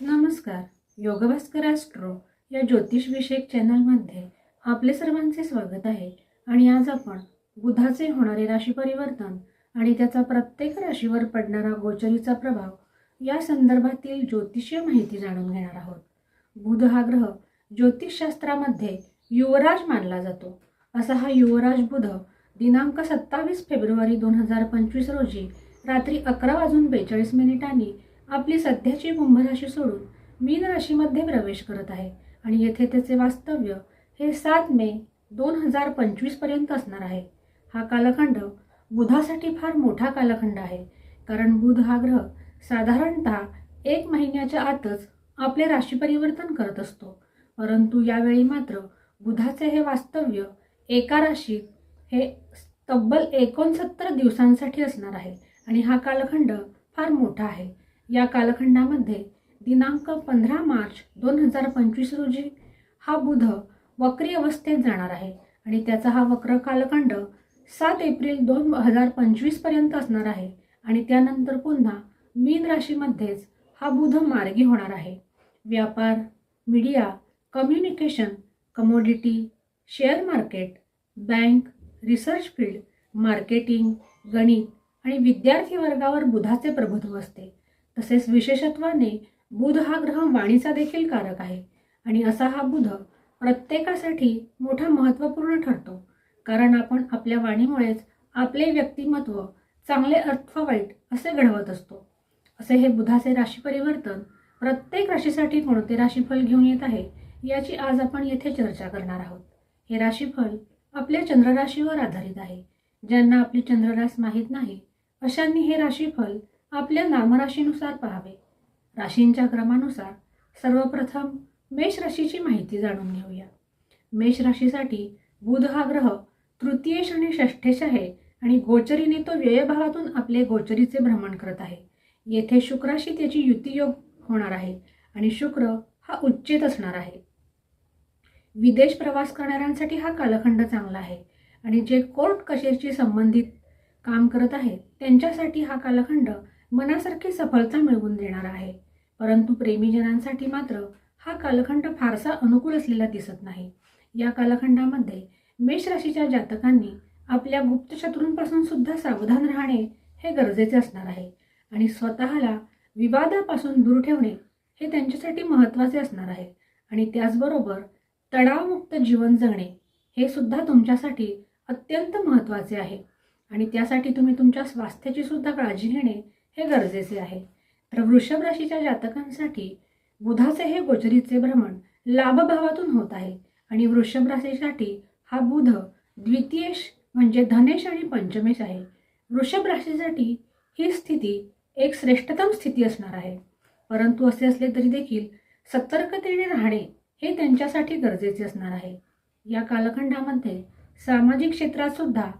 नमस्कार. योगभास्कर ॲस्ट्रो या ज्योतिषविषयक चॅनलमध्ये आपले सर्वांचे स्वागत आहे आणि आज आपण बुधाचे होणारे राशी परिवर्तन आणि त्याचा प्रत्येक राशीवर पडणारा गोचरीचा प्रभाव या संदर्भातील ज्योतिषीय माहिती जाणून घेणार आहोत. बुध हा ग्रह ज्योतिषशास्त्रामध्ये युवराज मानला जातो. असा हा युवराज बुध दिनांक सत्तावीस फेब्रुवारी दोन हजार पंचवीस रोजी रात्री अकरा वाजून बेचाळीस मिनिटांनी आपली सध्याची कुंभराशी सोडून मीन राशीमध्ये प्रवेश करत आहे आणि येथे त्याचे वास्तव्य हे सात मे दोन हजार पंचवीसपर्यंत असणार आहे. हा कालखंड बुधासाठी फार मोठा कालखंड आहे कारण बुध हा ग्रह साधारणतः एक महिन्याच्या आतच आपले राशी परिवर्तन करत असतो. परंतु यावेळी मात्र बुधाचे हे वास्तव्य एका राशीत हे तब्बल एकोणसत्तर दिवसांसाठी असणार आहे आणि हा कालखंड फार मोठा आहे. या कालखंडामध्ये दिनांक पंधरा मार्च दोन हजार पंचवीस रोजी हा बुध वक्री अवस्थेत जाणार आहे आणि त्याचा हा वक्र कालखंड सात एप्रिल दोन हजार पंचवीसपर्यंत असणार आहे आणि त्यानंतर पुन्हा मीन राशीमध्येच हा बुध मार्गी होणार आहे. व्यापार media communication commodity share market bank research field marketing गणित आणि विद्यार्थी वर्गावर बुधाचे प्रभुत्व असते. तसेच विशेषत्वाने बुध हा ग्रह वाणीचा देखील कारक आहे. आणि असा हा बुध प्रत्येकासाठी मोठा महत्त्वपूर्ण ठरतो. कारण आपण आपल्या वाणीमुळेच आपले व्यक्तिमत्व चांगले अथवा वाईट असे घडवत असतो. असे हे बुधाचे राशी परिवर्तन प्रत्येक राशीसाठी कोणते राशीफल घेऊन येत आहे याची आज आपण येथे चर्चा करणार आहोत. हे राशीफल आपल्या चंद्रराशीवर आधारित आहे. ज्यांना आपली चंद्ररास माहीत नाही अशांनी हे राशीफल आपल्या नामराशीनुसार पहावे. राशींच्या क्रमानुसार सर्वप्रथम मेष राशीची माहिती जाणून घेऊया. मेष राशीसाठी बुध हा ग्रह तृतीयेश आणि षष्ठेश आहे आणि गोचरीने तो व्ययभावातून आपले गोचरीचे भ्रमण करत आहे. येथे शुक्राशी त्याची युतीयोग होणार आहे आणि शुक्र हा उच्चेत असणार आहे. विदेश प्रवास करणाऱ्यांसाठी हा कालखंड चांगला आहे आणि जे कोर्ट कचेरीशी संबंधित काम करत आहेत त्यांच्यासाठी हा कालखंड मनासारखी सफलता मिळवून देणार आहे. परंतु प्रेमीजनांसाठी मात्र हा कालखंड फारसा अनुकूल असलेला दिसत नाही. या कालखंडामध्ये मेष राशीच्या जातकांनी आपल्या गुप्त शत्रूंपासून सुद्धा सावधान राहणे हे गरजेचे असणार आहे. आणि स्वतःला विवादापासून दूर ठेवणे हे त्यांच्यासाठी महत्त्वाचे असणार आहे. आणि त्याचबरोबर तणावमुक्त जीवन जगणे हे सुद्धा तुमच्यासाठी अत्यंत महत्त्वाचे आहे. आणि त्यासाठी तुम्ही तुमच्या स्वास्थ्याची सुद्धा काळजी घेणे हे गरजेचे आहे. तर वृषभ राशीच्या जातकांसाठी बुधाचे हे गोचरीचे भ्रमण लाभभावातून होत आहे. आणि वृषभ राशीसाठी हा बुध द्वितीयेश म्हणजे धनेश आणि पंचमेश आहे. वृषभ राशीसाठी ही स्थिती एक श्रेष्ठतम स्थिती असणार आहे. परंतु असे असले तरी देखील सतर्कतेने राहणे हे त्यांच्यासाठी गरजेचे असणार आहे. या कालखंडामध्ये सामाजिक क्षेत्रात सुद्धा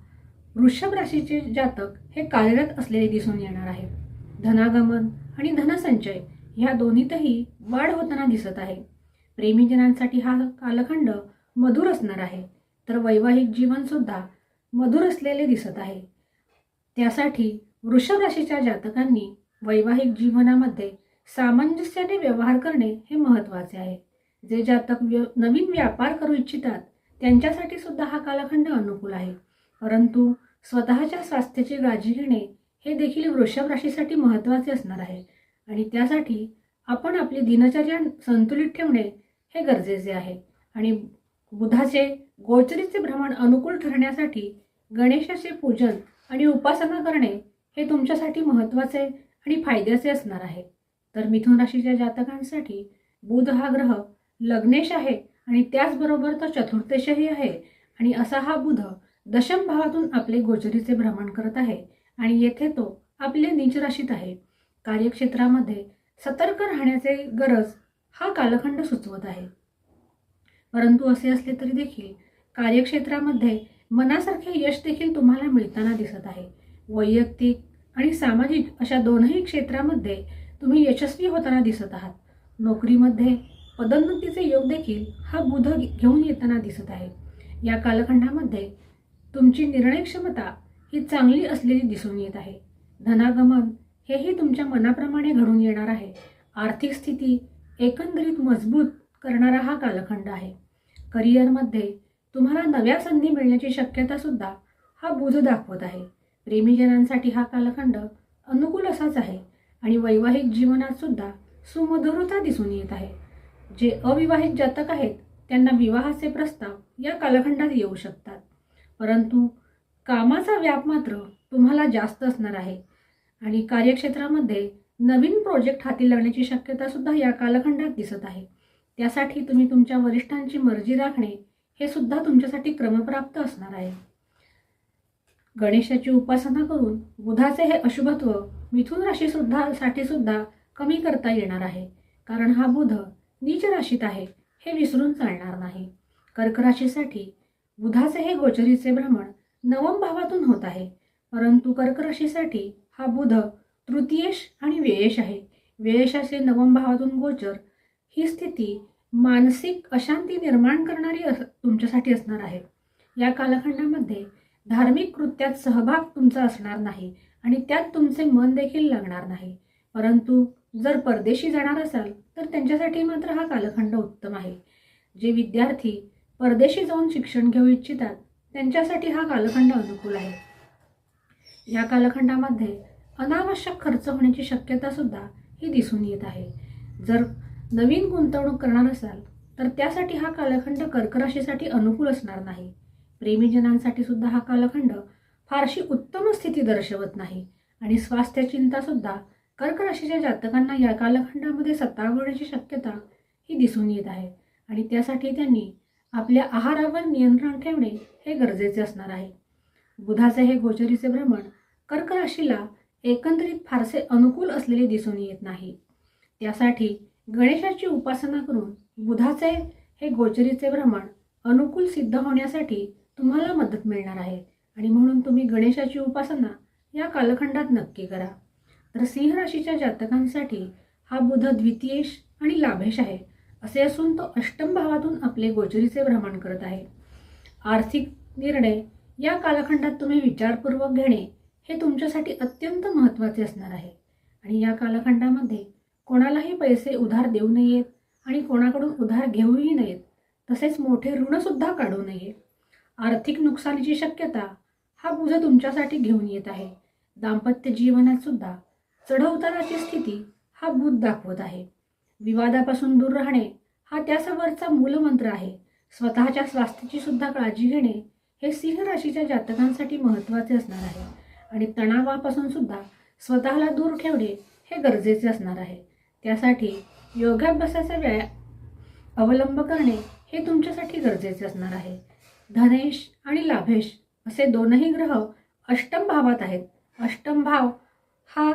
वृषभ राशीचे जातक हे कार्यरत असलेले दिसून येणार आहे. धनागमन आणि धनसंचय ह्या दोन्हीतही वाढ होताना दिसत आहे. प्रेमीजनांसाठी हा कालखंड मधुर असणार आहे. तर वैवाहिक जीवनसुद्धा मधुर असलेले दिसत आहे. त्यासाठी वृषभ राशीच्या जातकांनी वैवाहिक जीवनामध्ये सामंजस्याने व्यवहार करणे हे महत्त्वाचे आहे. जे जातक व्य नवीन व्यापार करू इच्छितात त्यांच्यासाठी सुद्धा हा कालखंड अनुकूल आहे. परंतु स्वतःच्या स्वास्थ्याची काळजी घेणे हे देखील वृषभ राशीसाठी महत्त्वाचे असणार आहे. आणि त्यासाठी आपण आपली दिनचर्या संतुलित ठेवणे हे गरजेचे आहे. आणि बुधाचे गोचरीचे भ्रमण अनुकूल ठरण्यासाठी गणेशाचे पूजन आणि उपासना करणे हे तुमच्यासाठी महत्त्वाचे आणि फायद्याचे असणार आहे. तर मिथुन राशीच्या जातकांसाठी बुध हा ग्रह लग्नेश आहे आणि त्याचबरोबर तो चतुर्थेशही आहे. आणि असा हा बुध दशम भावातून आपले गोचरीचे भ्रमण करत आहे. आणि येथे तो आपल्या नीच राशीत आहे. कार्यक्षेत्रामध्ये सतर्क राहण्याचे गरज हा कालखंड सुचवत आहे. परंतु असे असले तरी देखील कार्यक्षेत्रामध्ये मनासारखे यश देखील तुम्हाला मिळताना दिसत आहे. वैयक्तिक आणि सामाजिक अशा दोनही क्षेत्रामध्ये तुम्ही यशस्वी होताना दिसत आहात. नोकरीमध्ये पदोन्नतीचे योग देखील हा बुध घेऊन येताना दिसत आहे. या कालखंडामध्ये तुमची निर्णय क्षमता ही चांगली असलेली दिसून येत आहे. धनागमन हेही तुमच्या मनाप्रमाणे घडून येणार आहे. आर्थिक स्थिती एकंदरीत मजबूत करणारा हा कालखंड आहे. करिअरमध्ये तुम्हाला नव्या संधी मिळण्याची शक्यता सुद्धा हा बुध दाखवत आहे. प्रेमीजनांसाठी हा कालखंड अनुकूल असाच आहे आणि वैवाहिक जीवनात सुद्धा सुमधुरता दिसून येत आहे. जे अविवाहित जातक आहेत त्यांना विवाहाचे प्रस्ताव या कालखंडात येऊ शकतात. परंतु कामाचा व्याप मात्र तुम्हाला जास्त असणार आहे. आणि कार्यक्षेत्रामध्ये नवीन प्रोजेक्ट हाती लागण्याची शक्यता सुद्धा या कालखंडात दिसत आहे. त्यासाठी तुम्ही तुमच्या वरिष्ठांची मर्जी राखणे हे सुद्धा तुमच्यासाठी क्रमप्राप्त असणार आहे. गणेशाची उपासना करून बुधाचे हे अशुभत्व मिथुन राशीसुद्धा साठी सुद्धा कमी करता येणार आहे. कारण हा बुध नीच राशीत आहे हे विसरून चालणार नाही. कर्क राशीसाठी बुधाचे हे गोचरीचे भ्रमण नवम भावातून होत आहे. परंतु कर्कराशीसाठी हा बुध तृतीयेश आणि व्ययेश आहे. व्ययेशाचे नवम भावातून गोचर ही स्थिती मानसिक अशांती निर्माण करणारी अस तुमच्यासाठी असणार आहे. या कालखंडामध्ये धार्मिक कृत्यात सहभाग तुमचा असणार नाही आणि त्यात तुमचे मन देखील लागणार नाही. परंतु जर परदेशी जाणार असाल तर त्यांच्यासाठी मात्र हा कालखंड उत्तम आहे. जे विद्यार्थी परदेशी जाऊन शिक्षण घेऊ इच्छितात त्यांच्यासाठी हा कालखंड अनुकूल आहे. या कालखंडामध्ये अनावश्यक खर्च होण्याची शक्यता सुद्धा ही दिसून येत आहे. जर नवीन गुंतवणूक करणार असाल तर त्यासाठी हा कालखंड कर्क राशीसाठी अनुकूल असणार नाही. प्रेमीजनांसाठी सुद्धा हा कालखंड फारशी उत्तम स्थिती दर्शवत नाही आणि स्वास्थ्य चिंता सुद्धा कर्क राशीच्या जातकांना या कालखंडामध्ये सत्तावण्याची शक्यता ही दिसून येत आहे. आणि त्यासाठी त्यांनी आपल्या आहारावर नियंत्रण ठेवणे हे गरजेचे असणार आहे. बुधाचे हे गोचरीचे भ्रमण कर्क राशीला एकंदरीत फारसे अनुकूल असलेले दिसून येत नाही. त्यासाठी गणेशाची उपासना करून बुधाचे हे गोचरीचे भ्रमण अनुकूल सिद्ध होण्यासाठी तुम्हाला मदत मिळणार आहे आणि म्हणून तुम्ही गणेशाची उपासना या कालखंडात नक्की करा. तर सिंह राशीच्या जातकांसाठी हा बुध द्वितीयेश आणि लाभेश आहे. असे असून तो अष्टम भावातून आपले गोचरीचे भ्रमण करत आहे. आर्थिक निर्णय या कालखंडात तुम्ही विचारपूर्वक घेणे हे तुमच्यासाठी अत्यंत महत्त्वाचे असणार आहे. आणि या कालखंडामध्ये कोणालाही पैसे उधार देऊ नयेत आणि कोणाकडून उधार घेऊही नयेत तसेच मोठे ऋणसुद्धा काढू नये. आर्थिक नुकसानीची शक्यता हा बुध तुमच्यासाठी घेऊन येत आहे. दाम्पत्य जीवनात सुद्धा चढउताराची स्थिती हा बुध दाखवत आहे. विवादापासून दूर राहणे हा त्यासमोरचा मूलमंत्र आहे. स्वतःच्या स्वास्थ्याची सुद्धा काळजी घेणे हे सिंह राशीच्या जातकांसाठी महत्त्वाचे असणार आहे. आणि तणावापासून सुद्धा स्वतःला दूर ठेवणे हे गरजेचे असणार आहे. त्यासाठी योगाभ्यासाचा व्याया अवलंब करणे हे तुमच्यासाठी गरजेचे असणार आहे. धनेश आणि लाभेश असे दोनही ग्रह अष्टम भावात आहेत. अष्टम भाव हा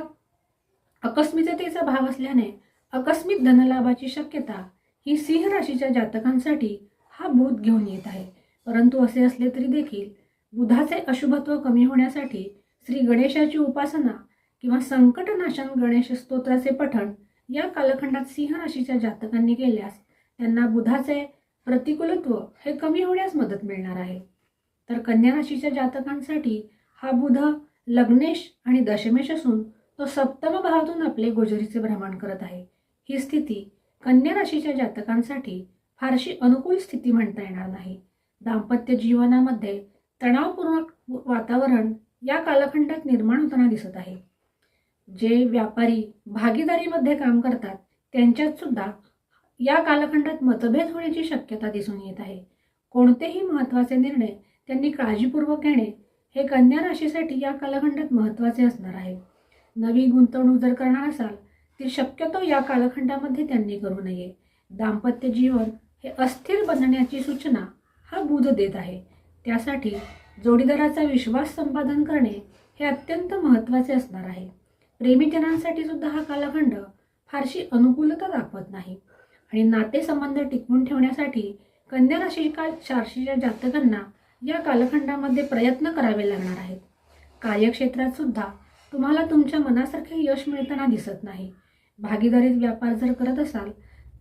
अकस्मिततेचा भाव असल्याने अकस्मित धनलाभाची शक्यता ही सिंह राशीच्या जातकांसाठी हा भूत घेऊन येत आहे. परंतु असे असले तरी देखील बुधाचे अशुभत्व कमी होण्यासाठी श्री गणेशाची उपासना किंवा संकटनाशन गणेश स्तोत्राचे पठण या कालखंडात सिंह राशीच्या जातकांनी केल्यास त्यांना बुधाचे प्रतिकूलत्व हे कमी होण्यास मदत मिळणार आहे. तर कन्या राशीच्या जातकांसाठी हा बुध लग्नेश आणि दशमेश असून तो सप्तम भावातून आपले गोजरीचे भ्रमण करत आहे. ही स्थिती कन्या राशीच्या जातकांसाठी फारशी अनुकूल स्थिती म्हणता येणार नाही. दाम्पत्य जीवनामध्ये तणावपूर्ण वातावरण या कालखंडात निर्माण होताना दिसत आहे. जे व्यापारी भागीदारीमध्ये काम करतात त्यांच्यात सुद्धा या कालखंडात मतभेद होण्याची शक्यता दिसून येत आहे. कोणतेही महत्त्वाचे निर्णय त्यांनी काळजीपूर्वक घेणे हे कन्या राशीसाठी या कालखंडात महत्त्वाचे असणार आहे. नवी गुंतवणूक जर करणार असाल ती शक्यतो या कालखंडामध्ये त्यांनी करू नये. दाम्पत्य जीवन हे अस्थिर बनण्याची सूचना हा बुध देत आहे. त्यासाठी जोडीदाराचा विश्वास संपादन करणे हे अत्यंत महत्त्वाचे असणार आहे. प्रेमीजनांसाठी सुद्धा हा कालखंड फारशी अनुकूलता दाखवत नाही. आणि नातेसंबंध टिकवून ठेवण्यासाठी कन्या राशीच्या राशीच्या जातकांना या कालखंडामध्ये प्रयत्न करावे लागणार आहेत. कार्यक्षेत्रात सुद्धा तुम्हाला तुमच्या मनासारखे यश मिळताना दिसत नाही. भागीदारीत व्यापार जर करत असाल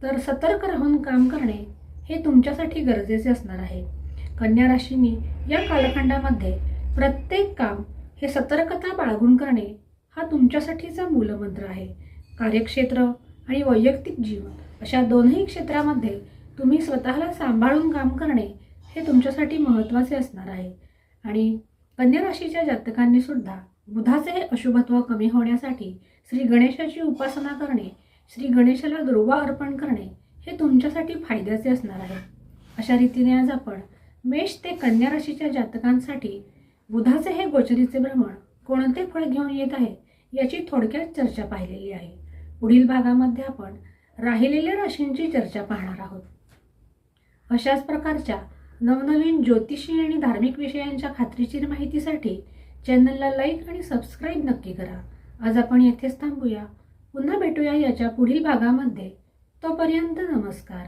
तर सतर्क राहून काम करणे हे तुमच्यासाठी गरजेचे असणार आहे. कन्या राशीने या कालखंडामध्ये प्रत्येक काम हे सतर्कता बाळगून करणे हा तुमच्यासाठीचा मूलमंत्र आहे. कार्यक्षेत्र आणि वैयक्तिक जीवन अशा दोन्ही क्षेत्रामध्ये तुम्ही स्वतःला सांभाळून काम करणे हे तुमच्यासाठी महत्त्वाचे असणार आहे. आणि कन्या राशीच्या जातकांनी सुद्धा बुधाचे हे अशुभत्व कमी होण्यासाठी श्री गणेशाची उपासना करणे श्री गणेशाला दुर्वा अर्पण करणे हे तुमच्यासाठी फायद्याचे असणार आहे. अशा रीतीने आज आपण मेष ते कन्या राशीच्या जातकांसाठी बुधाचे हे गोचरीचे भ्रमण कोणते फळ घेऊन येत आहे याची थोडक्यात चर्चा पाहिलेली आहे. पुढील भागामध्ये आपण राहिलेल्या राशींची चर्चा पाहणार आहोत. अशाच प्रकारच्या नवनवीन ज्योतिषी आणि धार्मिक विषयांच्या खात्रीशीर माहितीसाठी चॅनलला लाईक आणि सबस्क्राईब नक्की करा. आज आपण येथेच थांबूया. पुन्हा भेटूया याच्या पुढील भागामध्ये. तोपर्यंत नमस्कार.